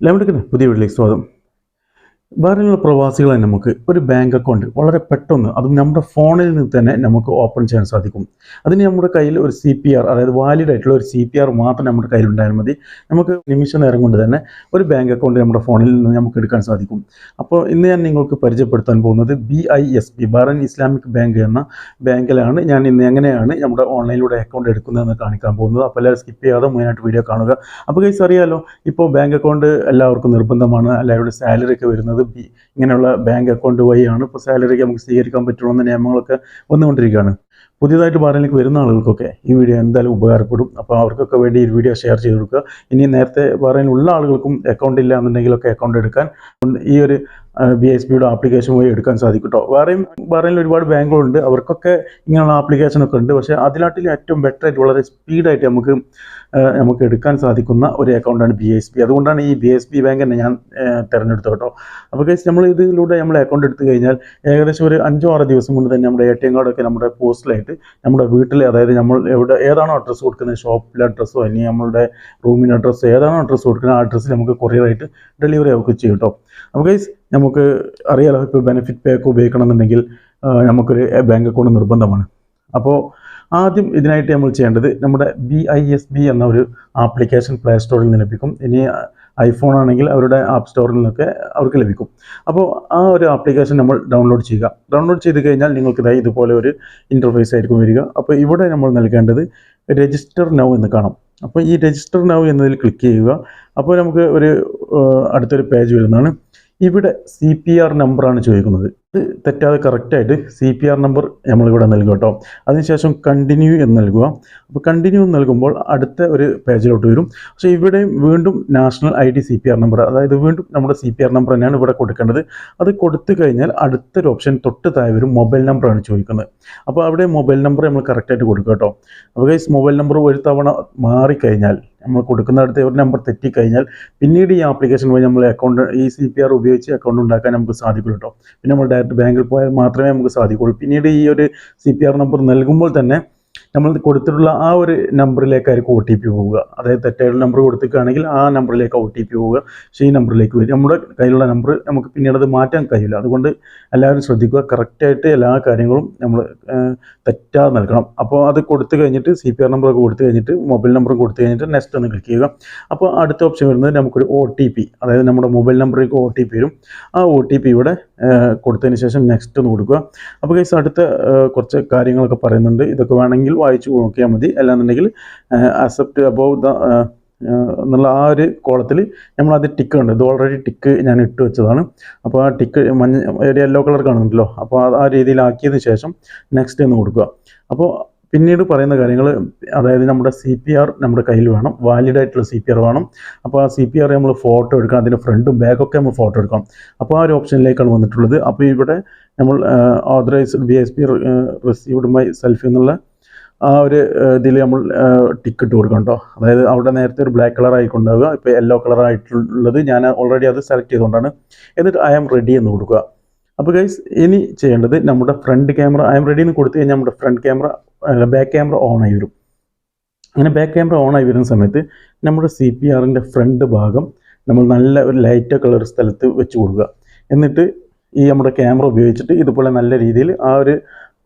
ലെമഡിക്കുന്ന പുതിയ വീട്ടിലേക്ക് സ്വാഗതം. വേറെയുള്ള പ്രവാസികളെ നമുക്ക് ഒരു ബാങ്ക് അക്കൗണ്ട് വളരെ പെട്ടെന്ന് അതും നമ്മുടെ ഫോണിൽ നിന്ന് തന്നെ നമുക്ക് ഓപ്പൺ ചെയ്യാൻ സാധിക്കും. അതിന് നമ്മുടെ കയ്യിൽ ഒരു സി പി ആർ അതായത് വാലിഡ് ആയിട്ടുള്ള ഒരു സി പി ആർ മാത്രം നമ്മുടെ കയ്യിൽ ഉണ്ടായാൽ മതി. നമുക്ക് നിമിഷ നേരം കൊണ്ട് തന്നെ ഒരു ബാങ്ക് അക്കൗണ്ട് നമ്മുടെ ഫോണിൽ നിന്ന് നമുക്ക് എടുക്കാൻ സാധിക്കും. അപ്പോൾ ഇന്ന് ഞാൻ നിങ്ങൾക്ക് പരിചയപ്പെടുത്താൻ പോകുന്നത് B I S B Bahrain Islamic Bank എന്ന ബാങ്കിലാണ്. ഞാൻ ഇന്ന് എങ്ങനെയാണ് നമ്മുടെ ഓൺലൈനിലൂടെ അക്കൗണ്ട് എടുക്കുന്നതെന്ന് കാണിക്കാൻ പോകുന്നത്. അപ്പോൾ എല്ലാവരും സ്കിപ്പ് ചെയ്യാതെ മുഴുവനായിട്ട് വീഡിയോ കാണുക. അപ്പോൾ കൈസ് അറിയാലോ ഇപ്പോൾ ബാങ്ക് അക്കൗണ്ട് എല്ലാവർക്കും നിർബന്ധമാണ്. എല്ലാവരുടെ സാലറി ഒക്കെ വരുന്നത് ബി ഇങ്ങനെയുള്ള ബാങ്ക് അക്കൗണ്ട് വഴിയാണ് ഇപ്പോൾ സാലറിക്ക് നമുക്ക് സ്വീകരിക്കാൻ പറ്റുള്ളൂ എന്ന നിയമങ്ങളൊക്കെ വന്നുകൊണ്ടിരിക്കുകയാണ്. പുതിയതായിട്ട് ബാറിലേക്ക് വരുന്ന ആളുകൾക്കൊക്കെ ഈ വീഡിയോ എന്തായാലും ഉപകാരപ്പെടും. അപ്പോൾ അവർക്കൊക്കെ വേണ്ടി ഈ വീഡിയോ ഷെയർ ചെയ്ത് കൊടുക്കുക. ഇനി നേരത്തെ ബാറിലുള്ള ആളുകൾക്കും അക്കൗണ്ട് ഇല്ല എന്നുണ്ടെങ്കിലൊക്കെ അക്കൗണ്ട് എടുക്കാൻ ഈ ഒരു ബി എസ് ബിയുടെ ആപ്ലിക്കേഷൻ വഴി എടുക്കാൻ സാധിക്കും കേട്ടോ. വേറെയും വേറെയും ഒരുപാട് ബാങ്കുകളുണ്ട്. അവർക്കൊക്കെ ഇങ്ങനെയുള്ള ആപ്ലിക്കേഷനൊക്കെ ഉണ്ട്. പക്ഷേ അതിനാട്ടിൽ ഏറ്റവും ബെറ്റർ ആയിട്ട് വളരെ സ്പീഡായിട്ട് നമുക്ക് നമുക്ക് എടുക്കാൻ സാധിക്കുന്ന ഒരു അക്കൗണ്ടാണ് ബി എസ് പി അതുകൊണ്ടാണ് ഈ ബി എസ് പി ബാങ്ക് തന്നെ ഞാൻ തിരഞ്ഞെടുത്തത് കേട്ടോ. അപ്പോൾ കേസ് നമ്മൾ ഇതിലൂടെ നമ്മൾ അക്കൗണ്ട് എടുത്തു കഴിഞ്ഞാൽ ഏകദേശം ഒരു അഞ്ചോ ആറ് ദിവസം കൊണ്ട് തന്നെ നമ്മുടെ എ ടി എം കാർഡൊക്കെ നമ്മുടെ പോസ്റ്റിലായിട്ട് നമ്മുടെ വീട്ടിൽ അതായത് നമ്മൾ എവിടെ ഏതാണോ അഡ്രസ്സ് കൊടുക്കുന്നത് ഷോപ്പിലെ അഡ്രസ്സോ അല്ലെങ്കിൽ നമ്മളുടെ റൂമിന്റെ അഡ്രസ്സോ ഏതാണോ അഡ്രസ്സ് കൊടുക്കുന്നത് ആ അഡ്രസ്സ് നമുക്ക് കൊറിയറായിട്ട് ഡെലിവറി ആവുക ചെയ്യും കേട്ടോ. അപ്പോൾ ഗൈസ് നമുക്ക് അറിയാലോ ഇപ്പോൾ ബെനിഫിറ്റ് പേ ഒക്കെ ഉപയോഗിക്കണം എന്നുണ്ടെങ്കിൽ നമുക്കൊരു ബാങ്ക് അക്കൗണ്ട് നിർബന്ധമാണ്. അപ്പോൾ ആദ്യം ഇതിനായിട്ട് നമ്മൾ ചെയ്യേണ്ടത് നമ്മുടെ ബി ഐ എസ് ബി എന്ന ഒരു ആപ്ലിക്കേഷൻ പ്ലേ സ്റ്റോറിൽ നിന്ന് ലഭിക്കും. ഇനി ഐഫോൺ ആണെങ്കിൽ അവരുടെ ആപ്പ് സ്റ്റോറിൽ നിന്നൊക്കെ അവർക്ക് ലഭിക്കും. അപ്പോൾ ആ ഒരു ആപ്ലിക്കേഷൻ നമ്മൾ ഡൗൺലോഡ് ചെയ്യുക. ഡൗൺലോഡ് ചെയ്ത് കഴിഞ്ഞാൽ നിങ്ങൾക്ക് ഇതായി ഇതുപോലെ ഒരു ഇന്റർഫേസ് ആയിരിക്കും വരിക. അപ്പോൾ ഇവിടെ നമ്മൾ നൽകേണ്ടത് രജിസ്റ്റർ നൗ എന്ന് കാണാം. അപ്പോൾ ഈ രജിസ്റ്റർ നൗ എന്നതിൽ ക്ലിക്ക് ചെയ്യുക. അപ്പോൾ നമുക്ക് ഒരു അടുത്തൊരു പേജ് വരുന്നതാണ്. ഇവിടെ സി പി ആർ നമ്പറാണ് ചോദിക്കുന്നത്. ഇത് തെറ്റാതെ കറക്റ്റായിട്ട് സി പി ആർ നമ്പർ നമ്മളിവിടെ നൽകും കേട്ടോ. അതിനുശേഷം കണ്ടിന്യൂ എന്ന് നൽകുക. അപ്പോൾ കണ്ടിന്യൂ എന്ന് നൽകുമ്പോൾ അടുത്ത ഒരു പേജിലോട്ട് വരും. പക്ഷേ ഇവിടെയും വീണ്ടും national I D C P R number അതായത് വീണ്ടും നമ്മുടെ സി പി ആർ നമ്പർ തന്നെയാണ് ഇവിടെ കൊടുക്കേണ്ടത്. അത് കൊടുത്തു കഴിഞ്ഞാൽ അടുത്തൊരു ഓപ്ഷൻ തൊട്ട് താഴെ വരും മൊബൈൽ നമ്പറാണ് ചോദിക്കുന്നത്. അപ്പോൾ അവിടെ മൊബൈൽ നമ്പർ നമ്മൾ കറക്റ്റായിട്ട് കൊടുക്കുക കേട്ടോ. അപ്പോൾ മൊബൈൽ നമ്പർ ഒരു തവണ മാറിക്കഴിഞ്ഞാൽ നമ്മൾ കൊടുക്കുന്നിടത്ത് ഒരു നമ്പർ തെറ്റിക്കഴിഞ്ഞാൽ പിന്നീട് ഈ ആപ്ലിക്കേഷൻ വഴി നമ്മൾ അക്കൗണ്ട് ഈ സി പി ആർ ഉപയോഗിച്ച് അക്കൗണ്ട് ഉണ്ടാക്കാൻ നമുക്ക് സാധിക്കുള്ളൂ കേട്ടോ പിന്നെ നമ്മൾ ഡയറക്റ്റ് ബാങ്കിൽ പോയാൽ മാത്രമേ നമുക്ക് സാധിക്കുള്ളൂ. പിന്നീട് ഈ ഒരു സി പി ആർ നമ്പർ നൽകുമ്പോൾ തന്നെ നമ്മൾ കൊടുത്തിട്ടുള്ള ആ ഒരു നമ്പറിലേക്കായിരിക്കും ഒ ടി പി പോവുക. അതായത് തെറ്റായിട്ടുള്ള നമ്പർ കൊടുത്തിക്കുകയാണെങ്കിൽ ആ നമ്പറിലേക്ക് ഒ ടി പി പോവുക. പക്ഷേ ഈ നമ്പറിലേക്ക് വരും. നമ്മുടെ കയ്യിലുള്ള നമ്പർ നമുക്ക് പിന്നീട് അത് മാറ്റാൻ കഴിയില്ല. അതുകൊണ്ട് എല്ലാവരും ശ്രദ്ധിക്കുക. കറക്റ്റായിട്ട് എല്ലാ കാര്യങ്ങളും നമ്മൾ തെറ്റാതെ നൽകണം. അപ്പോൾ അത് കൊടുത്തു കഴിഞ്ഞിട്ട് സി പി ആർ നമ്പറൊക്കെ കൊടുത്തു കഴിഞ്ഞിട്ട് മൊബൈൽ നമ്പർ കൊടുത്തു കഴിഞ്ഞിട്ട് നെക്സ്റ്റ് ഒന്ന് ക്ലിക്ക് ചെയ്യുക. അപ്പോൾ അടുത്ത ഓപ്ഷൻ വരുന്നത് നമുക്കൊരു ഒ ടി പി അതായത് നമ്മുടെ മൊബൈൽ നമ്പറിലേക്ക് ഒ ടി പി വരും. ആ ഒ ടി പി ഇവിടെ കൊടുത്തതിന് ശേഷം നെക്സ്റ്റ് ഒന്ന് കൊടുക്കുക. അപ്പോൾ കേസ് അടുത്ത കുറച്ച് കാര്യങ്ങളൊക്കെ പറയുന്നുണ്ട്. ഇതൊക്കെ വേണമെങ്കിൽ വായിച്ചു നോക്കിയാൽ മതി. അല്ലാന്നുണ്ടെങ്കിൽ അക്സെപ്റ്റ് അബോവ് ദ എന്നുള്ള ആ ഒരു കോളത്തിൽ നമ്മളത് ടിക്ക് ഉണ്ട് ഇത് ഓൾറെഡി ടിക്ക് ഞാൻ ഇട്ട് വെച്ചതാണ്. അപ്പോൾ ആ ടിക്ക് മഞ്ഞ ഒരു യെല്ലോ കളർ കാണുന്നുണ്ടല്ലോ. അപ്പോൾ അത് ആ രീതിയിലാക്കിയതിന് ശേഷം നെക്സ്റ്റ് എന്ന് കൊടുക്കുക. അപ്പോൾ പിന്നീട് പറയുന്ന കാര്യങ്ങൾ അതായത് നമ്മുടെ സി പി ആർ നമ്മുടെ കയ്യിൽ വേണം വാലിഡ് ആയിട്ടുള്ള സി പി ആർ വേണം. അപ്പോൾ ആ സി പി ആർ നമ്മൾ ഫോട്ടോ എടുക്കാം അതിന്റെ ഫ്രണ്ടും ബാക്കൊക്കെ നമ്മൾ ഫോട്ടോ എടുക്കാം അപ്പോൾ ആ ഒരു ഓപ്ഷനിലേക്കാണ് വന്നിട്ടുള്ളത്. അപ്പോൾ ഇവിടെ നമ്മൾ authorised B S P received my selfie എന്നുള്ള ആ ഒരു ഇതിൽ നമ്മൾ ടിക്കറ്റ് കൊടുക്കണം കേട്ടോ അതായത് അവിടെ നേരത്തെ ഒരു ബ്ലാക്ക് കളർ ആയിക്കൊണ്ടാവുക ഇപ്പോൾ യെല്ലോ കളർ ആയിട്ടുള്ളത് ഞാൻ ഓൾറെഡി അത് സെലക്ട് ചെയ്തുകൊണ്ടാണ്. എന്നിട്ട് ഐ ആം റെഡി എന്ന് കൊടുക്കുക. അപ്പോൾ ഗൈസ് ഇനി ചെയ്യേണ്ടത് നമ്മുടെ front camera I M ready എന്ന് കൊടുത്തു കഴിഞ്ഞാൽ നമ്മുടെ front camera back camera on ആയി വരും. അങ്ങനെ ബാക്ക് ക്യാമറ ഓൺ ആയി വരുന്ന സമയത്ത് നമ്മുടെ സി പി ആറിന്റെ ഫ്രണ്ട് ഭാഗം നമ്മൾ നല്ല ഒരു ലൈറ്റ് കളർ സ്ഥലത്ത് വെച്ച് കൊടുക്കുക. എന്നിട്ട് ഈ നമ്മുടെ ക്യാമറ ഉപയോഗിച്ചിട്ട് ഇതുപോലെ നല്ല രീതിയിൽ ആ ഒരു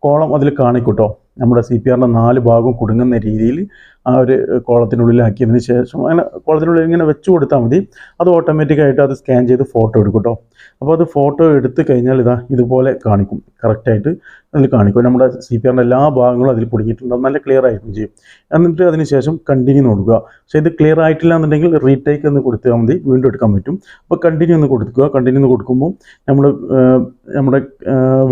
കോളം അതിൽ കാണിക്കൂട്ടോ. നമ്മുടെ സി പി ആറിന്റെ നാല് ഭാഗവും കുടുങ്ങുന്ന രീതിയിൽ ആ ഒരു കോളത്തിനുള്ളിലാക്കിയതിന് ശേഷം അങ്ങനെ കോളത്തിനുള്ളിൽ ഇങ്ങനെ വെച്ച് കൊടുത്താൽ മതി. അത് ഓട്ടോമാറ്റിക്കായിട്ട് അത് സ്കാൻ ചെയ്ത് ഫോട്ടോ എടുക്കും കേട്ടോ. അപ്പോൾ അത് ഫോട്ടോ എടുത്ത് കഴിഞ്ഞാൽ ഇതാ ഇതുപോലെ കാണിക്കും. കറക്റ്റായിട്ട് അതിൽ കാണിക്കും. നമ്മുടെ സി പി ആറിന്റെ എല്ലാ ഭാഗങ്ങളും അതിൽ കുടുങ്ങിയിട്ടുണ്ടാവും നല്ല ക്ലിയർ ആയിരിക്കും ചെയ്യും. എന്നിട്ട് അതിന് ശേഷം കണ്ടിന്യൂ കൊടുക്കുക പക്ഷേ ഇത് ക്ലിയർ ആയിട്ടില്ല എന്നുണ്ടെങ്കിൽ റീടേക്ക് എന്ന് കൊടുത്താൽ മതി. വീണ്ടും എടുക്കാൻ പറ്റും. അപ്പോൾ കണ്ടിന്യൂ എന്ന് കൊടുക്കുക. കണ്ടിന്യൂ എന്ന് കൊടുക്കുമ്പോൾ നമ്മൾ നമ്മുടെ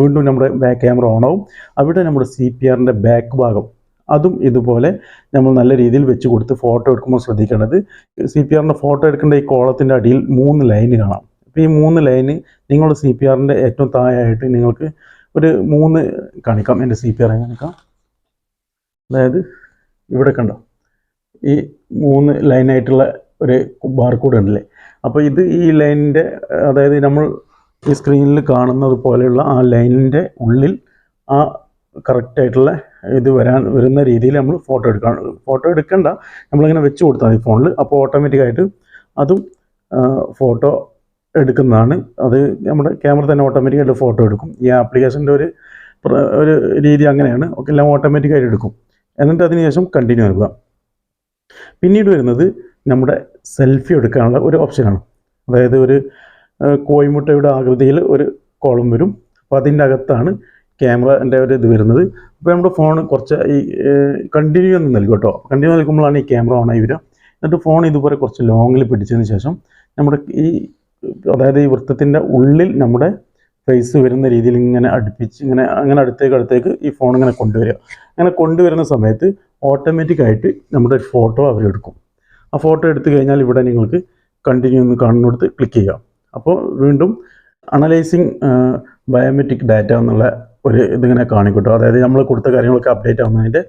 വീണ്ടും നമ്മുടെ ബാക്ക് ക്യാമറ ഓൺ ആവും. അവിടെ നമ്മുടെ സി പി ആറിന്റെ ബാക്ക് ഭാഗം അതും ഇതുപോലെ നമ്മൾ നല്ല രീതിയിൽ വെച്ച് കൊടുത്ത് ഫോട്ടോ എടുക്കുമ്പോൾ ശ്രദ്ധിക്കേണ്ടത് സി പി ആറിന്റെ ഫോട്ടോ എടുക്കേണ്ട ഈ കോളത്തിന്റെ അടിയിൽ മൂന്ന് ലൈന് കാണാം. അപ്പോൾ ഈ മൂന്ന് ലൈന് നിങ്ങളുടെ സി പി ആറിന്റെ ഏറ്റവും താഴെയായിട്ട് നിങ്ങൾക്ക് ഒരു മൂന്ന് കാണിക്കാം. എന്റെ സി പി ആർ കാണിക്കാം? അതായത് ഇവിടെ കണ്ടോ? ഈ മൂന്ന് ലൈനായിട്ടുള്ള ഒരു ബാർകോഡ് ഉണ്ടല്ലേ? അപ്പോൾ ഇത് ഈ ലൈനിന്റെ അതായത് നമ്മൾ ഈ സ്ക്രീനിൽ കാണുന്നത് പോലെയുള്ള ആ ലൈനിന്റെ ഉള്ളിൽ ആ കറക്റ്റായിട്ടുള്ള ഇത് വരാൻ വരുന്ന രീതിയിൽ നമ്മൾ ഫോട്ടോ എടുക്കാൻ ഫോട്ടോ എടുക്കണ്ട. നമ്മളിങ്ങനെ വെച്ച് കൊടുത്താൽ മതി ഫോണിൽ അപ്പോൾ ഓട്ടോമാറ്റിക്കായിട്ട് അതും ഫോട്ടോ എടുക്കുന്നതാണ്. അത് നമ്മുടെ ക്യാമറ തന്നെ ഓട്ടോമാറ്റിക്കായിട്ട് ഫോട്ടോ എടുക്കും. ഈ ആപ്ലിക്കേഷന്റെ ഒരു ഒരു രീതി അങ്ങനെയാണ്. ഒക്കെ എല്ലാം ഓട്ടോമാറ്റിക്കായിട്ട് എടുക്കും. എന്നിട്ട് അതിന് ശേഷം കണ്ടിന്യൂ ആക്കുക. പിന്നീട് വരുന്നത് നമ്മുടെ സെൽഫി എടുക്കാനുള്ള ഒരു ഓപ്ഷനാണ് അതായത് ഒരു കോയിമുട്ടയുടെ ആകൃതിയിൽ ഒരു കോളം വരും. അപ്പോൾ അതിന്റെ അകത്താണ് ക്യാമറന്റെ ഒരു ഇത് വരുന്നത്. അപ്പോൾ നമ്മുടെ ഫോൺ കുറച്ച് ഈ കണ്ടിന്യൂ ഒന്ന് നൽകും കേട്ടോ. കണ്ടിന്യൂ നൽകുമ്പോഴാണ് ഈ ക്യാമറ ഓൺ ആയി വരിക. എന്നിട്ട് ഫോൺ ഇതുപോലെ കുറച്ച് ലോങ്ങിൽ പിടിച്ചതിന് ശേഷം നമ്മുടെ ഈ അതായത് ഈ വൃത്തത്തിന്റെ ഉള്ളിൽ നമ്മുടെ ഫേസ് വരുന്ന രീതിയിൽ ഇങ്ങനെ അടുപ്പിച്ച് ഇങ്ങനെ അങ്ങനെ അടുത്തേക്ക് അടുത്തേക്ക് ഈ ഫോൺ ഇങ്ങനെ കൊണ്ടുവരിക. അങ്ങനെ കൊണ്ടുവരുന്ന സമയത്ത് ഓട്ടോമാറ്റിക്കായിട്ട് നമ്മുടെ ഫോട്ടോ അവരെടുക്കും ആ ഫോട്ടോ എടുത്തു കഴിഞ്ഞാൽ ഇവിടെ നിങ്ങൾക്ക് കണ്ടിന്യൂ എന്ന് കാണുന്നിടത്ത് ക്ലിക്ക് ചെയ്യാം. അപ്പോൾ വീണ്ടും അനലൈസിങ് ബയോമെട്രിക് ഡാറ്റ എന്നുള്ള ഒരു ഇതിങ്ങനെ കാണിക്കട്ടോ. അതായത് നമ്മൾ കൊടുത്ത കാര്യങ്ങളൊക്കെ അപ്ഡേറ്റ് ആവുന്നതിന്റെ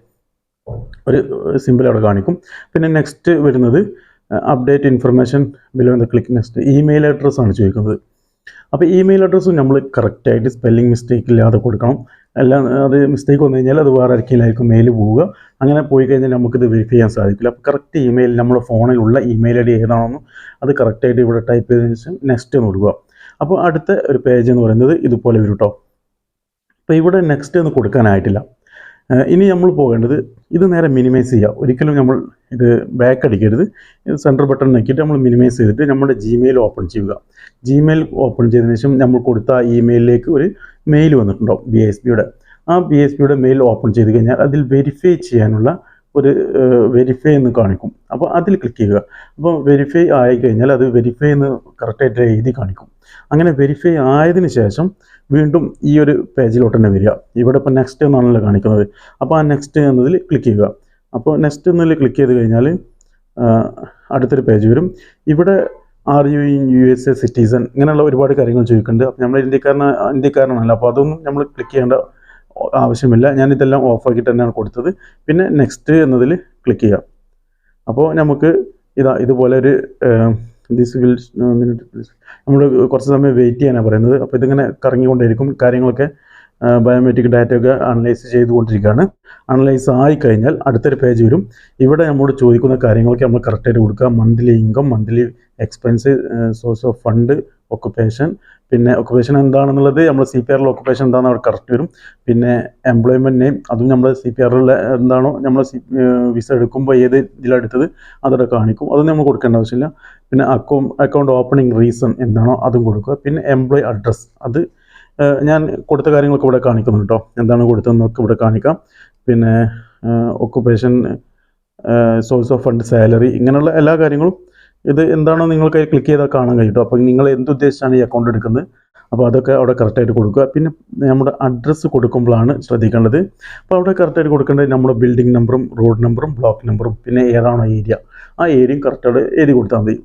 ഒരു സിമ്പിൾ അവിടെ കാണിക്കും. പിന്നെ നെക്സ്റ്റ് വരുന്നത് അപ്ഡേറ്റ് ഇൻഫർമേഷൻ ബിലോ എന്ന് ക്ലിക്ക് നെക്സ്റ്റ് ഇമെയിൽ അഡ്രസ്സ് ആണ് ചോദിക്കുന്നത്. അപ്പോൾ ഇമെയിൽ അഡ്രസ്സും നമ്മൾ കറക്റ്റായിട്ട് സ്പെല്ലിംഗ് മിസ്റ്റേക്ക് ഇല്ലാതെ കൊടുക്കണം. അല്ല അത് മിസ്റ്റേക്ക് വന്നു കഴിഞ്ഞാൽ അത് വേറെ ആർക്കെങ്കിലായിരിക്കും മെയിൽ പോവുക. അങ്ങനെ പോയി കഴിഞ്ഞാൽ നമുക്കിത് വെരിഫൈ ചെയ്യാൻ സാധിക്കില്ല. അപ്പോൾ കറക്റ്റ് ഇമെയിൽ നമ്മുടെ ഫോണിലുള്ള ഇമെയിൽ ഐ ഡി ഏതാണെന്നും അത് കറക്റ്റായിട്ട് ഇവിടെ ടൈപ്പ് ചെയ്തതിന് ശേഷം നെക്സ്റ്റ് കൊടുക്കുക. അപ്പോൾ അടുത്ത ഒരു പേജ് എന്ന് പറയുന്നത് ഇതുപോലെ വരും കേട്ടോ അപ്പോൾ ഇവിടെ നെക്സ്റ്റ് എന്ന് കൊടുക്കാനായിട്ടില്ല. ഇനി നമ്മൾ പോകേണ്ടത് ഇത് നേരെ മിനിമൈസ് ചെയ്യുക ഒരിക്കലും നമ്മൾ ഇത് ബാക്ക് അടിക്കരുത്. സെന്റർ ബട്ടൺ നോക്കിയിട്ട് നമ്മൾ മിനിമൈസ് ചെയ്തിട്ട് നമ്മുടെ ജിമെയിൽ ഓപ്പൺ ചെയ്യുക. ജിമെയിൽ ഓപ്പൺ ചെയ്തതിന് ശേഷം നമ്മൾ കൊടുത്ത ഇമെയിലിലേക്ക് ഒരു മെയിൽ വന്നിട്ടുണ്ടാവും ബി എസ് ബിയുടെ ആ ബി എസ് ബിയുടെ മെയിൽ ഓപ്പൺ ചെയ്ത് കഴിഞ്ഞാൽ അതിൽ വെരിഫൈ ചെയ്യാനുള്ള ഒരു വെരിഫൈ എന്ന് കാണിക്കും. അപ്പോൾ അതിൽ ക്ലിക്ക് ചെയ്യുക. അപ്പോൾ വെരിഫൈ ആയി കഴിഞ്ഞാൽ അത് വെരിഫൈ എന്ന് കറക്റ്റായിട്ട് എഴുതി കാണിക്കും. അങ്ങനെ വെരിഫൈ ആയതിനു ശേഷം വീണ്ടും ഈ ഒരു പേജിലോട്ട് തന്നെ വരിക. ഇവിടെ ഇപ്പോൾ നെക്സ്റ്റ് എന്നാണല്ലോ കാണിക്കുന്നത്. അപ്പോൾ ആ നെക്സ്റ്റ് എന്നതിൽ ക്ലിക്ക് ചെയ്യുക. അപ്പോൾ നെക്സ്റ്റ് എന്നതിൽ ക്ലിക്ക് ചെയ്ത് കഴിഞ്ഞാൽ അടുത്തൊരു പേജ് വരും. ഇവിടെ are you in U S A citizen ഇങ്ങനെയുള്ള ഒരുപാട് കാര്യങ്ങൾ ചോദിക്കുന്നുണ്ട്. അപ്പോൾ നമ്മൾ ഇന്ത്യക്കാരന ഇന്ത്യക്കാരനാണല്ലോ അപ്പോൾ അതൊന്നും നമ്മൾ ക്ലിക്ക് ചെയ്യേണ്ട ആവശ്യമില്ല. ഞാൻ ഇതെല്ലാം ഓഫാക്കിയിട്ട് തന്നെയാണ് കൊടുത്തത്. പിന്നെ നെക്സ്റ്റ് എന്നതിൽ ക്ലിക്ക് ചെയ്യാം അപ്പോൾ നമുക്ക് ഇതാ ഇതുപോലെ ഒരു ദിസ് മിനിറ്റ് നമ്മൾ കുറച്ച് സമയം വെയിറ്റ് ചെയ്യാനാണ് പറയുന്നത്. അപ്പോൾ ഇതിങ്ങനെ കറങ്ങിക്കൊണ്ടേയിരിക്കും കാര്യങ്ങളൊക്കെ. ബയോമെട്രിക് ഡാറ്റ ഒക്കെ അനലൈസ് ചെയ്തുകൊണ്ടിരിക്കുകയാണ്. അനലൈസ് ആയി കഴിഞ്ഞാൽ അടുത്തൊരു പേജ് വരും. ഇവിടെ നമ്മോട് ചോദിക്കുന്ന കാര്യങ്ങളൊക്കെ നമ്മൾ കറക്റ്റായിട്ട് കൊടുക്കുക. Monthly income monthly expense source of fund occupation പിന്നെ ഒക്കുപ്പേഷൻ എന്താണെന്നുള്ളത് നമ്മൾ സി പി ആറിൽ ഒക്കുപ്പേഷൻ എന്താണെന്ന് അവിടെ കറക്റ്റ് വരും. പിന്നെ എംപ്ലോയ്മെന്റ് നെയിം അതും നമ്മൾ സി പി ആറിലെ എന്താണോ നമ്മൾ വിസ എടുക്കുമ്പോൾ ഏത് ഇതിലെടുത്തത് അതവിടെ കാണിക്കും. അതൊന്നും നമ്മൾ കൊടുക്കേണ്ട ആവശ്യമില്ല. പിന്നെ അക്കൗണ്ട് അക്കൗണ്ട് ഓപ്പണിംഗ് റീസൺ എന്താണോ അതും കൊടുക്കുക. പിന്നെ എംപ്ലോയി അഡ്രസ്സ് അത് ഞാൻ കൊടുത്ത കാര്യങ്ങളൊക്കെ ഇവിടെ കാണിക്കുന്നുണ്ട് കേട്ടോ. എന്താണ് കൊടുത്തതെന്നൊക്കെ ഇവിടെ കാണിക്കാം. പിന്നെ occupation source of fund salary ഇങ്ങനെയുള്ള എല്ലാ കാര്യങ്ങളും ഇത് എന്താണോ നിങ്ങൾക്ക് ക്ലിക്ക് ചെയ്താൽ കാണാൻ കഴിയും. അപ്പോൾ നിങ്ങൾ എന്തുദ്ദേശിച്ചാണ് ഈ അക്കൗണ്ട് എടുക്കുന്നത്? അപ്പോൾ അതൊക്കെ അവിടെ കറക്റ്റായിട്ട് കൊടുക്കുക. പിന്നെ നമ്മുടെ അഡ്രസ്സ് കൊടുക്കുമ്പോഴാണ് ശ്രദ്ധിക്കേണ്ടത്. അപ്പോൾ അവിടെ കറക്റ്റായിട്ട് കൊടുക്കേണ്ടത് നമ്മുടെ ബിൽഡിംഗ് നമ്പറും റോഡ് നമ്പറും ബ്ലോക്ക് നമ്പറും പിന്നെ ഏതാണോ ഏരിയ ആ ഏരിയയും കറക്റ്റായിട്ട് എഴുതി കൊടുത്താൽ മതി.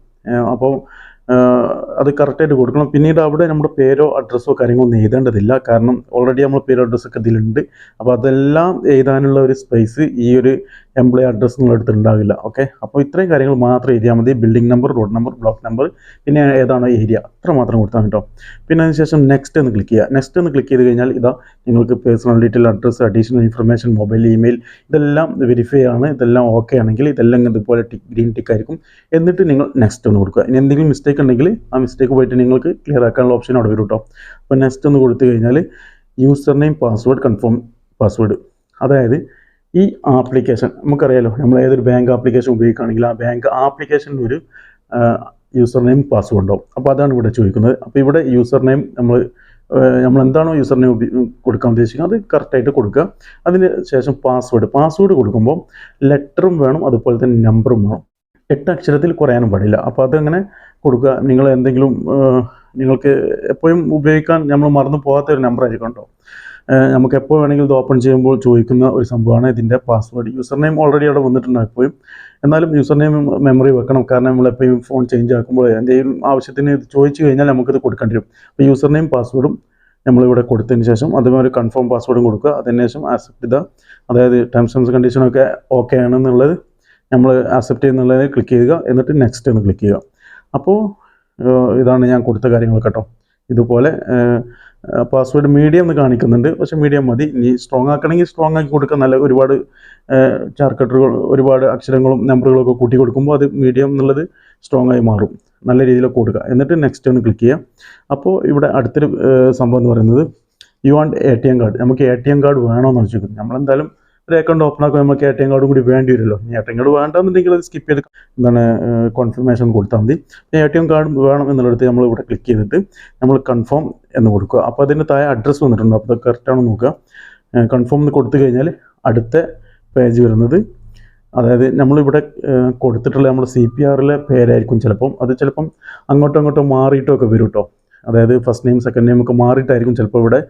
അപ്പോൾ അത് കറക്റ്റായിട്ട് കൊടുക്കണം. പിന്നീട് അവിടെ നമ്മുടെ പേരോ അഡ്രസ്സോ കാര്യങ്ങളൊന്നും എഴുതേണ്ടതില്ല. കാരണം ഓൾറെഡി നമ്മൾ പേരോ അഡ്രസ്സൊക്കെ ഇതിലുണ്ട്. അപ്പോൾ അതെല്ലാം എഴുതാനുള്ള ഒരു സ്പേസ് ഈ ഒരു എംപ്ലോയി അഡ്രസ്സ് നിങ്ങൾ എടുത്തിട്ടുണ്ടാവില്ല. ഓക്കെ അപ്പോൾ ഇത്രയും കാര്യങ്ങൾ മാത്രം എഴുതിയാൽ മതി. Building number road number block number പിന്നെ ഏതാണോ ഏരിയ അത്ര മാത്രം കൊടുത്താൽ കേട്ടോ പിന്നെ അതിനുശേഷം നെക്സ്റ്റ് എന്ന് ക്ലിക്ക് ചെയ്യുക. നെക്സ്റ്റ് എന്ന് ക്ലിക്ക് ചെയ്ത് കഴിഞ്ഞാൽ ഇതാ നിങ്ങൾക്ക് personal detail address additional information mobile email ഇതെല്ലാം വെരിഫൈ ആണ്. ഇതെല്ലാം ഓക്കെ ആണെങ്കിൽ ഇതെല്ലാം ഇതുപോലെ ടിക്ക് ഗ്രീൻ ടിക്ക് ആയിരിക്കും. എന്നിട്ട് നിങ്ങൾ നെക്സ്റ്റ് ഒന്ന് കൊടുക്കുക. ഇനി എന്തെങ്കിലും മിസ്റ്റേക്ക് ഉണ്ടെങ്കിൽ ആ മിസ്റ്റേക്ക് പോയിട്ട് നിങ്ങൾക്ക് ക്ലിയർ ആക്കാനുള്ള ഓപ്ഷൻ അവിടെ വരും കേട്ടോ അപ്പോൾ നെക്സ്റ്റ് ഒന്ന് കൊടുത്തു കഴിഞ്ഞാൽ user name password confirm password അതായത് ഈ ആപ്ലിക്കേഷൻ നമുക്കറിയാലോ നമ്മൾ ഏതൊരു ബാങ്ക് ആപ്ലിക്കേഷൻ ഉപയോഗിക്കുകയാണെങ്കിൽ ആ ബാങ്ക് ആപ്ലിക്കേഷനിൽ ഒരു യൂസർ നെയിം പാസ്വേഡ് ഉണ്ടാവും. അപ്പോൾ അതാണ് ഇവിടെ ചോദിക്കുന്നത്. അപ്പോൾ ഇവിടെ യൂസർ നെയിം നമ്മൾ നമ്മൾ എന്താണോ യൂസർ നെയിം കൊടുക്കാൻ ഉദ്ദേശിക്കുന്നത് അത് കറക്റ്റായിട്ട് കൊടുക്കുക. അതിന് ശേഷം പാസ്വേഡ് പാസ്വേഡ് കൊടുക്കുമ്പോൾ ലെറ്ററും വേണം അതുപോലെ തന്നെ നമ്പറും വേണം. എട്ട് അക്ഷരത്തിൽ കുറയാനും പാടില്ല. അപ്പോൾ അതങ്ങനെ കൊടുക്കുക. നിങ്ങൾ എന്തെങ്കിലും നിങ്ങൾക്ക് എപ്പോഴും ഉപയോഗിക്കാൻ നമ്മൾ മറന്നു പോകാത്ത ഒരു നമ്പർ ആയിരിക്കും കേട്ടോ. നമുക്ക് എപ്പോൾ വേണമെങ്കിലും ഇത് ഓപ്പൺ ചെയ്യുമ്പോൾ ചോദിക്കുന്ന ഒരു സംഭവമാണ് ഇതിന്റെ പാസ്വേഡ് യൂസർ നെയിം ഓൾറെഡി അവിടെ വന്നിട്ടുണ്ട് എപ്പോഴും. എന്നാലും യൂസർ നെയിം മെമ്മറി വെക്കണം. കാരണം നമ്മൾ എപ്പോഴും ഫോൺ ചേഞ്ച് ആക്കുമ്പോൾ എന്തെങ്കിലും ആവശ്യത്തിന് ഇത് ചോദിച്ചു കഴിഞ്ഞാൽ നമുക്കിത് കൊടുക്കേണ്ടി വരും. അപ്പോൾ യൂസർ നെയിം പാസ്വേഡും നമ്മളിവിടെ കൊടുത്തതിന് ശേഷം അതുമാതിരി കൺഫേം പാസ്വേഡും കൊടുക്കുക. അതിന് ശേഷം ആക്സെപ്റ്റ് ചെയ്ത അതായത് ടേംസ് ആൻഡ് കണ്ടീഷനൊക്കെ ഓക്കെ ആണെന്നുള്ളത് നമ്മൾ ആക്സെപ്റ്റ് ചെയ്യുന്നുള്ളത് ക്ലിക്ക് ചെയ്യുക. എന്നിട്ട് നെക്സ്റ്റ് എന്ന് ക്ലിക്ക് ചെയ്യുക. അപ്പോൾ ഇതാണ് ഞാൻ കൊടുത്ത കാര്യങ്ങൾ കേട്ടോ. ഇതുപോലെ പാസ്വേഡ് മീഡിയം എന്ന് കാണിക്കുന്നുണ്ട്. പക്ഷെ മീഡിയം മതി. ഇനി സ്ട്രോങ് ആക്കണമെങ്കിൽ സ്ട്രോങ് ആക്കി കൊടുക്കുക നല്ല ഒരുപാട് ചാർക്കട്ടറുകൾ ഒരുപാട് അക്ഷരങ്ങളും നമ്പറുകളൊക്കെ കൂട്ടി കൊടുക്കുമ്പോൾ അത് മീഡിയം എന്നുള്ളത് സ്ട്രോങ് ആയി മാറും. നല്ല രീതിയിലൊക്കെ കൊടുക്കുക. എന്നിട്ട് നെക്സ്റ്റ് ഒന്ന് ക്ലിക്ക് ചെയ്യാം. അപ്പോൾ ഇവിടെ അടുത്തൊരു സംഭവം എന്ന് പറയുന്നത് you want A T M card നമുക്ക് എ ടി എം കാർഡ് വേണമെന്ന് വെച്ചിരിക്കുന്നു നമ്മളെന്തായാലും ഒരു അക്കൗണ്ട് ഓപ്പൺ ആക്കുമ്പോൾ നമുക്ക് എ ടി എം കാർഡും കൂടി വേണ്ടി വരുമല്ലോ ഇനി എ ടി എം കാർഡ് വേണ്ടെന്നുണ്ടെങ്കിൽ അത് സ്കിപ്പ് ചെയ്ത് എന്താണ് കോൺഫർമേഷൻ കൊടുത്താൽ മതി. എ ടി എം കാർഡ് വേണം എന്നുള്ളിടത്ത് നമ്മൾ ഇവിടെ ക്ലിക്ക് ചെയ്തിട്ട് നമ്മൾ കൺഫേം എന്ന് കൊടുക്കുക. അപ്പോൾ അതിന്റെ താഴെ അഡ്രസ്സ് വന്നിട്ടുണ്ട്. അപ്പോൾ അത് കറക്റ്റാണോ നോക്കുക. കൺഫേം എന്ന് കൊടുത്തു കഴിഞ്ഞാൽ അടുത്ത പേജ് വരുന്നത് അതായത് നമ്മളിവിടെ കൊടുത്തിട്ടുള്ള നമ്മുടെ സി പി ആറിലെ പേരായിരിക്കും ചിലപ്പം. അത് ചിലപ്പം അങ്ങോട്ടും ഇങ്ങോട്ടും മാറിയിട്ടൊക്കെ വരും കേട്ടോ അതായത് ഫസ്റ്റ് നെയിം സെക്കൻഡ് നെയിം ഒക്കെ മാറിയിട്ടായിരിക്കും ചിലപ്പോൾ ഇവിടെ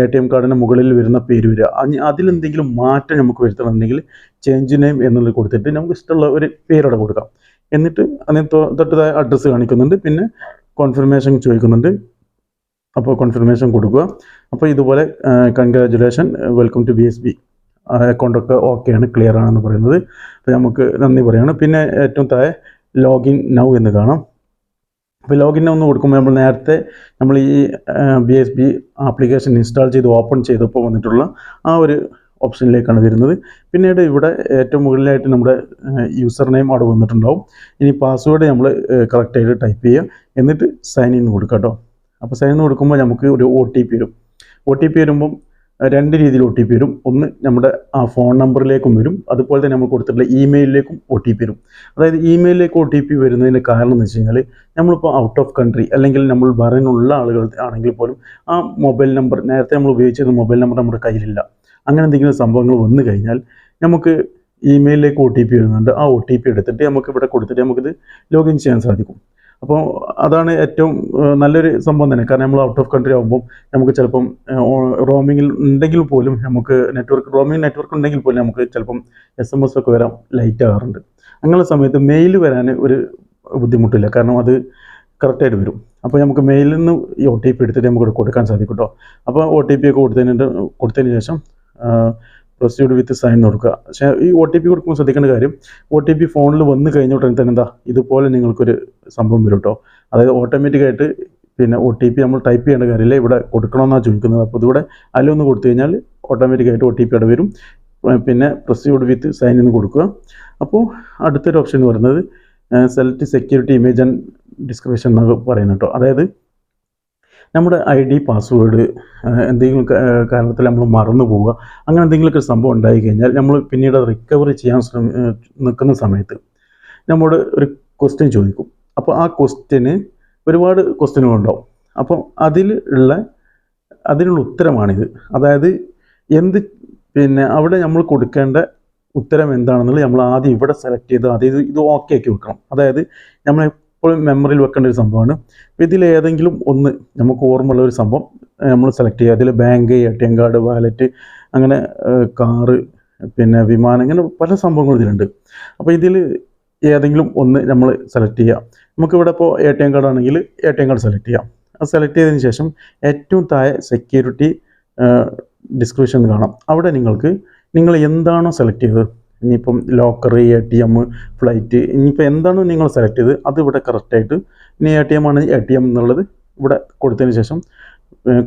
എ ടി എം കാർഡിന് മുകളിൽ വരുന്ന പേര് വരിക. അതിലെന്തെങ്കിലും മാറ്റം നമുക്ക് വരുത്തണമെന്നുണ്ടെങ്കിൽ ചേഞ്ച് നെയിം എന്നുള്ളത് കൊടുത്തിട്ട് നമുക്ക് ഇഷ്ടമുള്ള ഒരു പേരവിടെ കൊടുക്കാം. എന്നിട്ട് അതിന് തൊട്ടതായ അഡ്രസ്സ് കാണിക്കുന്നുണ്ട്. പിന്നെ കോൺഫർമേഷൻ ചോദിക്കുന്നുണ്ട്. അപ്പോൾ കോൺഫർമേഷൻ കൊടുക്കുക. അപ്പോൾ ഇതുപോലെ congratulation welcome to B S B അക്കൗണ്ടൊക്കെ ഓക്കെയാണ് ക്ലിയർ ആണെന്ന് പറയുന്നത്. അപ്പോൾ നമുക്ക് നന്ദി പറയുകയാണ് പിന്നെ ഏറ്റവും താഴെ ലോഗിൻ നൗ എന്ന് കാണാം. അപ്പോൾ ലോഗിൻ ഒന്ന് കൊടുക്കുമ്പോൾ നമ്മൾ നേരത്തെ നമ്മൾ ഈ B S B application install ചെയ്ത് ഓപ്പൺ ചെയ്തപ്പോൾ വന്നിട്ടുള്ള ആ ഒരു ഓപ്ഷനിലേക്കാണ് വരുന്നത്. പിന്നീട് ഇവിടെ ഏറ്റവും മുകളിലായിട്ട് നമ്മുടെ യൂസർ നെയിം അവിടെ വന്നിട്ടുണ്ടാവും. ഇനി പാസ്വേഡ് നമ്മൾ കറക്റ്റായിട്ട് ടൈപ്പ് ചെയ്യുക. എന്നിട്ട് സൈൻ ഇൻ കൊടുക്കുക കേട്ടോ. അപ്പോൾ സൈൻ ഇൻ കൊടുക്കുമ്പോൾ നമുക്ക് ഒരു ഒ ടി പി വരും. ഒ ടി പി വരുമ്പം രണ്ട് രീതിയിൽ ഒ ടി പി വരും. ഒന്ന് നമ്മുടെ ആ ഫോൺ നമ്പറിലേക്കും വരും. അതുപോലെ തന്നെ നമ്മൾ കൊടുത്തിട്ടുള്ള ഇമെയിലിലേക്കും ഒ ടി പി വരും. അതായത് ഇമെയിലിലേക്ക് ഒ ടി പി വരുന്നതിന്റെ കാരണം എന്ന് വെച്ച് കഴിഞ്ഞാൽ നമ്മളിപ്പോൾ ഔട്ട് ഓഫ് കൺട്രി അല്ലെങ്കിൽ നമ്മൾ പറയുന്നുള്ള ആളുകൾ ആണെങ്കിൽ പോലും ആ മൊബൈൽ നമ്പർ നേരത്തെ നമ്മൾ ഉപയോഗിച്ചിരുന്ന മൊബൈൽ നമ്പർ നമ്മുടെ കയ്യിലില്ല. അങ്ങനെ എന്തെങ്കിലും സംഭവങ്ങൾ വന്നു കഴിഞ്ഞാൽ നമുക്ക് ഇമെയിലിലേക്ക് ഒ ടി പി വരുന്നുണ്ട്. ആ ഒ ടി പി എടുത്തിട്ട് നമുക്ക് ഇവിടെ കൊടുത്തിട്ട് നമുക്കിത് ലോഗിൻ ചെയ്യാൻ സാധിക്കും. അപ്പോൾ അതാണ് ഏറ്റവും നല്ലൊരു സംഭവം തന്നെ. കാരണം നമ്മൾ ഔട്ട് ഓഫ് കൺട്രി ആകുമ്പോൾ നമുക്ക് ചിലപ്പം റോമിങ്ങിൽ ഉണ്ടെങ്കിൽ പോലും നമുക്ക് നെറ്റ്വർക്ക് റോമിംഗ് നെറ്റ്വർക്ക് ഉണ്ടെങ്കിൽ പോലും നമുക്ക് ചിലപ്പം എസ് എം എസ് ഒക്കെ വരാൻ ലൈറ്റ് ആകാറുണ്ട്. അങ്ങനെയുള്ള സമയത്ത് മെയിൽ വരാൻ ഒരു ബുദ്ധിമുട്ടില്ല. കാരണം അത് കറക്റ്റായിട്ട് വരും. അപ്പോൾ നമുക്ക് മെയിലിൽ നിന്ന് ഈ ഒ ടി പി എടുത്തിട്ട് നമുക്ക് കൊടുക്കാൻ സാധിക്കും കേട്ടോ അപ്പോൾ ഒ ടി പി ഒക്കെ കൊടുത്തതിന് കൊടുത്തതിന് ശേഷം പ്രൊസീഡ് വിത്ത് സൈൻ കൊടുക്കുക. പക്ഷേ ഈ ഒ ടി പി കൊടുക്കുമ്പോൾ ശ്രദ്ധിക്കേണ്ട കാര്യം ഒ ടി പി ഫോണിൽ വന്ന് കഴിഞ്ഞ ഉടനെ തന്നെ എന്താ ഇതുപോലെ നിങ്ങൾക്കൊരു സംഭവം വരും കേട്ടോ അതായത് ഓട്ടോമാറ്റിക്കായിട്ട് പിന്നെ ഒ ടി പി നമ്മൾ ടൈപ്പ് ചെയ്യേണ്ട കാര്യമില്ല ഇവിടെ കൊടുക്കണമെന്നാണ് ചോദിക്കുന്നത്. അപ്പോൾ ഇതിവിടെ അതിലൊന്ന് കൊടുത്തു കഴിഞ്ഞാൽ ഓട്ടോമാറ്റിക്കായിട്ട് ഒ ടി പി അവിടെ വരും. പിന്നെ പ്രസിഡ് വിത്ത് സൈൻ എന്ന് കൊടുക്കുക. അപ്പോൾ അടുത്തൊരു ഓപ്ഷൻ എന്ന് പറയുന്നത് select security image and description എന്നൊക്കെ പറയുന്നത് കേട്ടോ. അതായത് നമ്മുടെ ഐ ഡി പാസ്വേഡ് എന്തെങ്കിലും കാരണത്തിൽ നമ്മൾ മറന്നു പോവുക അങ്ങനെ എന്തെങ്കിലുമൊക്കെ സംഭവം ഉണ്ടായി കഴിഞ്ഞാൽ നമ്മൾ പിന്നീട് റിക്കവറി ചെയ്യാൻ ശ്രമി നിൽക്കുന്ന സമയത്ത് നമ്മോട് ഒരു ക്വസ്റ്റ്യൻ ചോദിക്കും. അപ്പോൾ ആ ക്വസ്റ്റ്യന് ഒരുപാട് ക്വസ്റ്റ്യനുകളുണ്ടാവും അപ്പോൾ അതിൽ ഉള്ള അതിനുള്ള ഉത്തരമാണിത്. അതായത് എന്ത് പിന്നെ അവിടെ നമ്മൾ കൊടുക്കേണ്ട ഉത്തരം എന്താണെന്നുള്ളത് നമ്മൾ ആദ്യം ഇവിടെ സെലക്ട് ചെയ്ത് ആദ്യം ഇത് ഓക്കെ ആക്കി വെക്കണം. അതായത് നമ്മൾ എപ്പോഴും മെമ്മറിയിൽ വെക്കേണ്ട ഒരു സംഭവമാണ്. ഇതിൽ ഏതെങ്കിലും ഒന്ന് നമുക്ക് ഓർമ്മയുള്ള ഒരു സംഭവം നമ്മൾ സെലക്ട് ചെയ്യുക. അതിൽ bank A T M card wallet അങ്ങനെ കാറ് പിന്നെ വിമാനം അങ്ങനെ പല സംഭവങ്ങളും ഇതിലുണ്ട്. അപ്പോൾ ഇതിൽ ഏതെങ്കിലും ഒന്ന് നമ്മൾ സെലക്ട് ചെയ്യുക. നമുക്കിവിടെ ഇപ്പോൾ എ ടി എം കാർഡ് ആണെങ്കിൽ A T M card select ചെയ്യാം. അത് സെലക്ട് ചെയ്തതിന് ശേഷം ഏറ്റവും താഴെ സെക്യൂരിറ്റി ഡിസ്ക്രിപ്ഷൻ കാണാം. അവിടെ നിങ്ങൾക്ക് നിങ്ങൾ എന്താണോ സെലക്ട് ചെയ്തത് ഇനിയിപ്പം locker A T M flight ഇനിയിപ്പോൾ എന്താണ് നിങ്ങൾ സെലക്ട് ചെയ്ത് അത് ഇവിടെ കറക്റ്റായിട്ട് ഇനി എ ടി എം ആണ് എ ടി എം എന്നുള്ളത് ഇവിടെ കൊടുത്തതിന് ശേഷം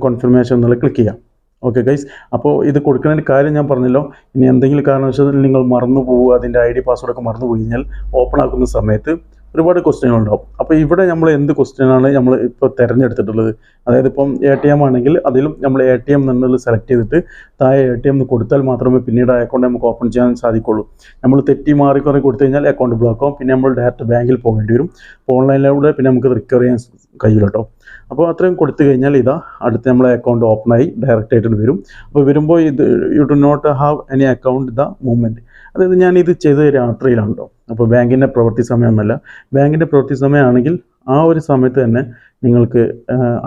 കോൺഫർമേഷൻ എന്നുള്ളത് ക്ലിക്ക് ചെയ്യാം. ഓക്കെ ഗൈസ് അപ്പോൾ ഇത് കൊടുക്കുന്നതിന്റെ കാര്യം ഞാൻ പറഞ്ഞല്ലോ. ഇനി എന്തെങ്കിലും കാരണവശാൽ നിങ്ങൾ മറന്നു പോവുക അതിന്റെ ഐ ഡി പാസ്വേഡൊക്കെ മറന്നു പോയി കഴിഞ്ഞാൽ ഓപ്പൺ ആക്കുന്ന സമയത്ത് ഒരുപാട് ക്വസ്റ്റ്യനുകൾ ഉണ്ടാവും. അപ്പോൾ ഇവിടെ നമ്മൾ എന്ത് ക്വസ്റ്റ്യനാണ് നമ്മൾ ഇപ്പോൾ തിരഞ്ഞെടുത്തിട്ടുള്ളത്? അതായത് ഇപ്പം എ ടി എം ആണെങ്കിൽ അതിലും നമ്മൾ എ ടി എം എന്നുള്ളത് സെലക്ട് ചെയ്തിട്ട് താഴെ എ ടി എം കൊടുത്താൽ മാത്രമേ പിന്നീട് അക്കൗണ്ട് നമുക്ക് ഓപ്പൺ ചെയ്യാൻ സാധിക്കുള്ളൂ. നമ്മൾ തെറ്റി മാറി കുറേ കൊടുത്തു കഴിഞ്ഞാൽ അക്കൗണ്ട് ബ്ലോക്ക് ആവും. പിന്നെ നമ്മൾ ഡയറക്റ്റ് ബാങ്കിൽ പോകേണ്ടി വരും. അപ്പോൾ ഓൺലൈനിലൂടെ പിന്നെ നമുക്ക് റിക്കവർ ചെയ്യാൻ കഴിയില്ല കേട്ടോ അപ്പോൾ അത്രയും കൊടുത്തു കഴിഞ്ഞാൽ ഇതാ അടുത്ത് നമ്മളെ അക്കൗണ്ട് ഓപ്പൺ ആയി ഡയറക്റ്റ് ആയിട്ട് വരും. അപ്പോൾ വരുമ്പോൾ ഇത് you do not have any account the movement അതായത് ഞാൻ ഇത് രാത്രിയിലാണ് കേട്ടോ അപ്പോൾ ബാങ്കിന്റെ പ്രവൃത്തി സമയമൊന്നുമല്ല ബാങ്കിന്റെ പ്രവൃത്തി സമയമാണെങ്കിൽ ആ ഒരു സമയത്ത് തന്നെ നിങ്ങൾക്ക്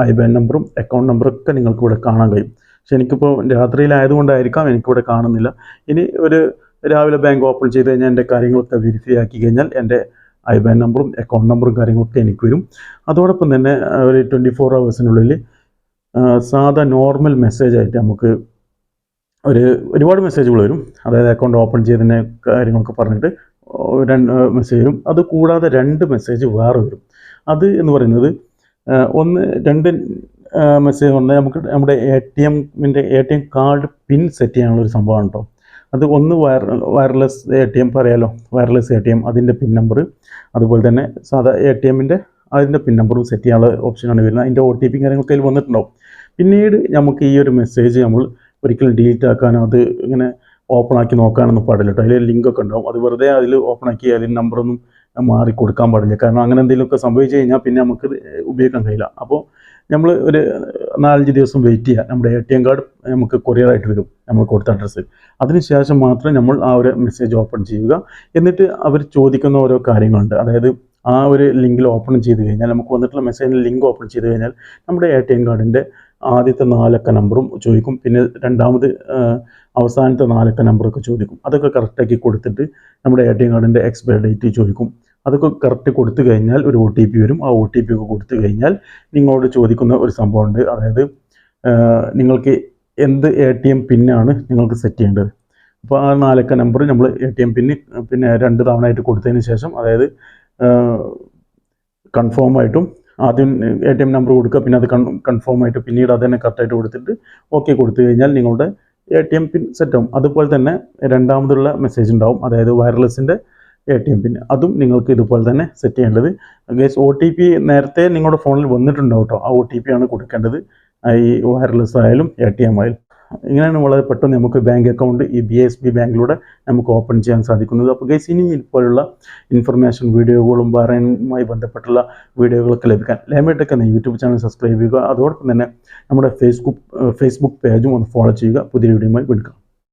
ഐ ബാൻ നമ്പറും അക്കൗണ്ട് നമ്പറും നിങ്ങൾക്ക് ഇവിടെ കാണാൻ കഴിയും. പക്ഷെ എനിക്കിപ്പോൾ രാത്രിയിലായതുകൊണ്ടായിരിക്കാം എനിക്കിവിടെ കാണുന്നില്ല. ഇനി ഒരു രാവിലെ ബാങ്ക് ഓപ്പൺ ചെയ്ത് കഴിഞ്ഞാൽ എന്റെ കാര്യങ്ങളൊക്കെ വെരിഫൈ ആക്കി കഴിഞ്ഞാൽ എന്റെ ഐ ബാൻ നമ്പറും അക്കൗണ്ട് നമ്പറും കാര്യങ്ങളൊക്കെ എനിക്ക് വരും. അതോടൊപ്പം തന്നെ ഒരു ട്വന്റി ഫോർ ഹവേഴ്സിനുള്ളിൽ സാധാ നോർമൽ മെസ്സേജ് ആയിട്ട് നമുക്ക് ഒരു ഒരുപാട് മെസ്സേജുകൾ വരും. അതായത് അക്കൗണ്ട് ഓപ്പൺ ചെയ്തതിന്റെ കാര്യങ്ങളൊക്കെ പറഞ്ഞിട്ട് മെസ്സേജ് അത് കൂടാതെ രണ്ട് മെസ്സേജ് വേറെ വരും. അത് എന്ന് പറയുന്നത് ഒന്ന് രണ്ട് മെസ്സേജ് വന്നാൽ നമുക്ക് നമ്മുടെ എ ടി എമ്മിന്റെ A T M card pin set ചെയ്യാനുള്ള ഒരു സംഭവമാണ് കേട്ടോ അത് ഒന്ന് wire wireless A T M പറയാലോ? വയർലെസ് എ ടി എം അതിന്റെ പിൻ നമ്പർ അതുപോലെ തന്നെ സാധാ എ ടി എമ്മിന്റെ അതിന്റെ പിൻ നമ്പറും സെറ്റ് ചെയ്യാനുള്ള ഓപ്ഷനാണ് വരുന്നത്. അതിന്റെ ഒ ടി പി കാര്യങ്ങളൊക്കെ അതിൽ വന്നിട്ടുണ്ടാവും. പിന്നീട് നമുക്ക് ഈ ഒരു മെസ്സേജ് നമ്മൾ ഒരിക്കലും ഡിലീറ്റ് ആക്കാനോ അത് ഇങ്ങനെ ഓപ്പൺ ആക്കി നോക്കാനൊന്നും പാടില്ല കേട്ടോ അതിൽ ലിങ്ക് ഒക്കെ ഉണ്ടാവും. അത് വെറുതെ അതിൽ ഓപ്പൺ ആക്കി അതിൽ നമ്പറൊന്നും മാറി കൊടുക്കാൻ പാടില്ല. കാരണം അങ്ങനെ എന്തെങ്കിലുമൊക്കെ സംഭവിച്ചു കഴിഞ്ഞാൽ പിന്നെ നമുക്ക് ഉപയോഗിക്കാൻ കഴിയില്ല. അപ്പോൾ നമ്മൾ ഒരു നാലഞ്ച് ദിവസം വെയിറ്റ് ചെയ്യുക നമ്മുടെ എ ടി എം കാർഡ് നമുക്ക് കൊറിയറായിട്ട് വരും. നമ്മൾ കൊടുത്ത അഡ്രസ്സ് അതിനുശേഷം മാത്രം നമ്മൾ ആ ഒരു മെസ്സേജ് ഓപ്പൺ ചെയ്യുക. എന്നിട്ട് അവർ ചോദിക്കുന്ന ഓരോ കാര്യങ്ങളുണ്ട്. അതായത് ആ ഒരു ലിങ്കിൽ ഓപ്പൺ ചെയ്ത് കഴിഞ്ഞാൽ നമുക്ക് വന്നിട്ടുള്ള മെസ്സേജിൽ ലിങ്ക് ഓപ്പൺ ചെയ്ത് കഴിഞ്ഞാൽ നമ്മുടെ എ ടി എം കാർഡിന്റെ ആദ്യത്തെ നാലക്ക നമ്പറും ചോദിക്കും. പിന്നെ രണ്ടാമത് അവസാനത്തെ നാലക്ക നമ്പറൊക്കെ ചോദിക്കും. അതൊക്കെ കറക്റ്റാക്കി കൊടുത്തിട്ട് നമ്മുടെ എ ടി എം കാർഡിന്റെ എക്സ്പയർ ഡേറ്റ് ചോദിക്കും. അതൊക്കെ കറക്റ്റ് കൊടുത്തു കഴിഞ്ഞാൽ ഒരു ഒ ടി പി വരും. ആ ഒ ടി പി ഒക്കെ കൊടുത്തു കഴിഞ്ഞാൽ നിങ്ങളോട് ചോദിക്കുന്ന ഒരു സംഭവമുണ്ട്. അതായത് നിങ്ങൾക്ക് എന്ത് എ ടി എം പിന്നാണ് നിങ്ങൾക്ക് സെറ്റ് ചെയ്യേണ്ടത്? അപ്പോൾ ആ നാലക്ക നമ്പർ നമ്മൾ എ ടി എം പിന്ന് പിന്നെ രണ്ട് തവണ ആയിട്ട് കൊടുത്തതിന് ശേഷം അതായത് കൺഫേം ആയിട്ടും ആദ്യം എ ടി എം നമ്പർ കൊടുക്കുക. പിന്നെ അത് കൺഫേം ആയിട്ട് പിന്നീട് അത് കറക്റ്റായിട്ട് കൊടുത്തിട്ട് ഓക്കെ കൊടുത്തു കഴിഞ്ഞാൽ നിങ്ങളുടെ A T M pin set ആവും. അതുപോലെ തന്നെ രണ്ടാമതുള്ള മെസ്സേജ് ഉണ്ടാവും. അതായത് വയർലെസ്സിന്റെ എ ടി എം പിൻ അതും നിങ്ങൾക്ക് ഇതുപോലെ തന്നെ സെറ്റ് ചെയ്യേണ്ടത്. ഗൈസ് ഒ ടി പി നേരത്തെ നിങ്ങളുടെ ഫോണിൽ വന്നിട്ടുണ്ടാവും കേട്ടോ. ആ ഒ ടി പി ആണ് കൊടുക്കേണ്ടത്. ഈ വയർലെസ് ആയാലും എ ടി എം ആയാലും. ഇങ്ങനെയാണ് വളരെ പെട്ടെന്ന് നമുക്ക് ബാങ്ക് അക്കൗണ്ട് ഈ ബി എസ് ബി ബാങ്കിലൂടെ നമുക്ക് ഓപ്പൺ ചെയ്യാൻ സാധിക്കുന്നത്. അപ്പോൾ ഗൈസ് ഇനി ഇതുപോലുള്ള ഇൻഫർമേഷൻ വീഡിയോകളും പറയുമായി ബന്ധപ്പെട്ടുള്ള വീഡിയോകളൊക്കെ ലഭിക്കാൻ ലേമേട്ടൊക്കെ എന്ന യൂട്യൂബ് ചാനൽ സബ്സ്ക്രൈബ് ചെയ്യുക. അതോടൊപ്പം തന്നെ നമ്മുടെ ഫേസ്ബുക്ക് ഫേസ്ബുക്ക് പേജും ഒന്ന് ഫോളോ ചെയ്യുക. പുതിയ വീഡിയോയുമായി വിളിക്കാം